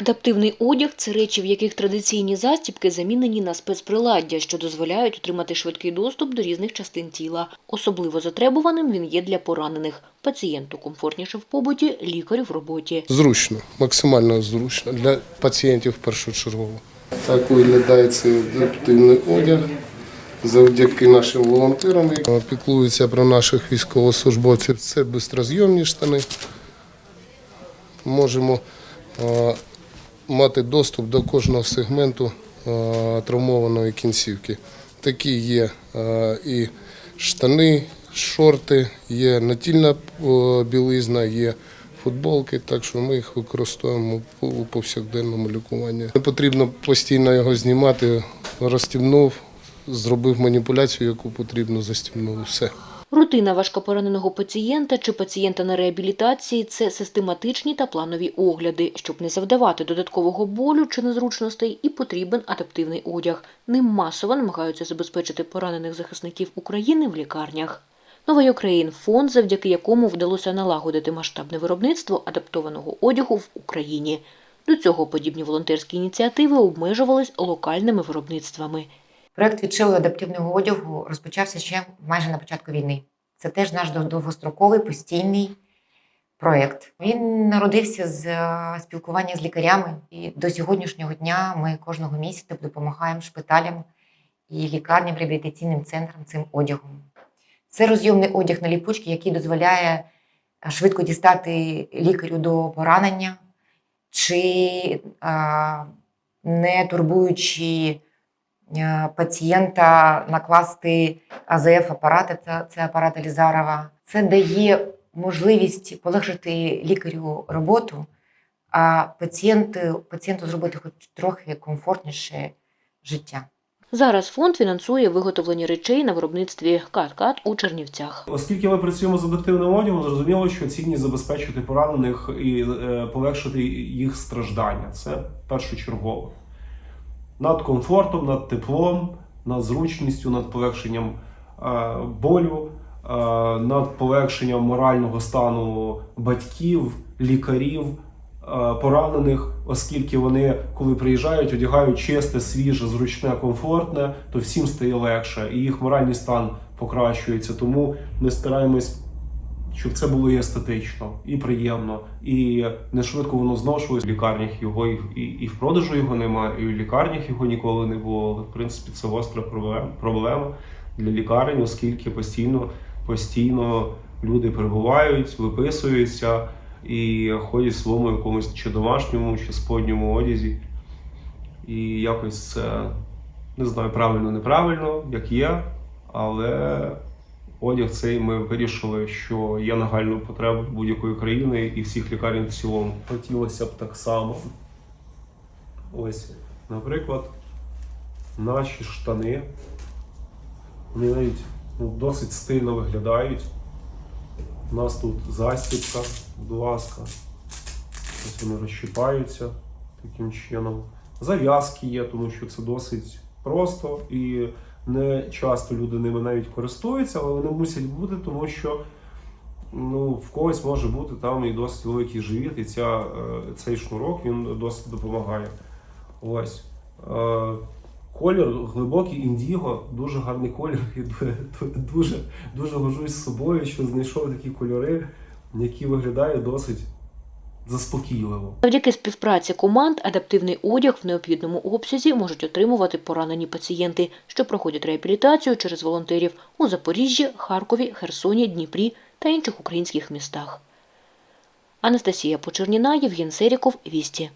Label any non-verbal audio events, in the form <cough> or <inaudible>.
Адаптивний одяг це речі, в яких традиційні застібки замінені на спецприладдя, що дозволяють отримати швидкий доступ до різних частин тіла. Особливо затребуваним він є для поранених. Пацієнту комфортніше в побуті, лікарю в роботі. Зручно, максимально зручно для пацієнтів першочергово. Так виглядає цей адаптивний одяг. Завдяки нашим волонтерам, піклуються про наших військовослужбовців. Це безрозйомні штани. Можемо мати доступ до кожного сегменту е, травмованої кінцівки. Такі є е, і штани, шорти, є натільна білизна, є футболки, так що ми їх використовуємо у повсякденному лікуванні. Не потрібно постійно його знімати, розстібнув, зробив маніпуляцію, яку потрібно, застібнув. Все. Рутина важкопораненого пацієнта чи пацієнта на реабілітації це систематичні та планові огляди. Щоб не завдавати додаткового болю чи незручностей, і потрібен адаптивний одяг. Ним масово намагаються забезпечити поранених захисників України в лікарнях. Новий Україн фонд, завдяки якому вдалося налагодити масштабне виробництво адаптованого одягу в Україні. До цього подібні волонтерські ініціативи обмежувались локальними виробництвами. Проект відшиву адаптивного одягу розпочався ще майже на початку війни. Це теж наш довгостроковий постійний проект. Він народився з е, спілкування з лікарями, і до сьогоднішнього дня ми кожного місяця допомагаємо шпиталям і лікарням, реабілітаційним центрам цим одягом. Це розйомний одяг на ліпучки, який дозволяє е, швидко дістати лікарю до поранення, чи не турбуючи е, пацієнта накласти АЗФ-апарати, це, це апарат Елізарова. Це дає можливість полегшити лікарю роботу, а пацієнту, пацієнту зробити хоч трохи комфортніше життя. Зараз фонд фінансує виготовлення речей на виробництві «Кат-Кат» у Чернівцях. Оскільки ми працюємо з адаптивним одягом, зрозуміло, що цінність забезпечити поранених і е, полегшити їх страждання. Це першочергово. Над комфортом, над теплом, над зручністю, над полегшенням е, болю, е, над полегшенням морального стану батьків, лікарів, е, поранених, оскільки вони, коли приїжджають, одягають чисте, свіже, зручне, комфортне, то всім стає легше, і їх моральний стан покращується. Тому ми стараємось, щоб це було і естетично, і приємно, і не швидко воно зношується. В лікарнях його і, і, і в продажу його немає, і в лікарнях його ніколи не було. В принципі це гостра проблема для лікарень, оскільки постійно, постійно люди перебувають, виписуються і ходять в своєму якомусь чи домашньому, чи сподньому одязі. І якось це не знаю, правильно, неправильно, як є, але одяг цей ми вирішили, що є нагальною потребою будь-якої країни і всіх лікарень в цілому. Хотілося б так само. Ось, наприклад, наші штани. Вони навіть ну, досить стильно виглядають. У нас тут застібка, будь ласка. Ось вони розщипаються таким чином. Зав'язки є, тому що це досить просто і не часто люди ними навіть користуються, але вони мусять бути, тому що ну, в когось може бути там і досить великий живіт, і ця, е, цей шнурок він досить допомагає. Ось. Е, Колір глибокий індіго, дуже гарний колір. <laughs> І дуже, дуже з собою, що знайшов такі кольори, які виглядають досить заспокійливо. Завдяки співпраці команд адаптивний одяг в необхідному обсязі можуть отримувати поранені пацієнти, що проходять реабілітацію через волонтерів у Запоріжжі, Харкові, Херсоні, Дніпрі та інших українських містах. Анастасія Почерніна, Євген Серіков, Вісті.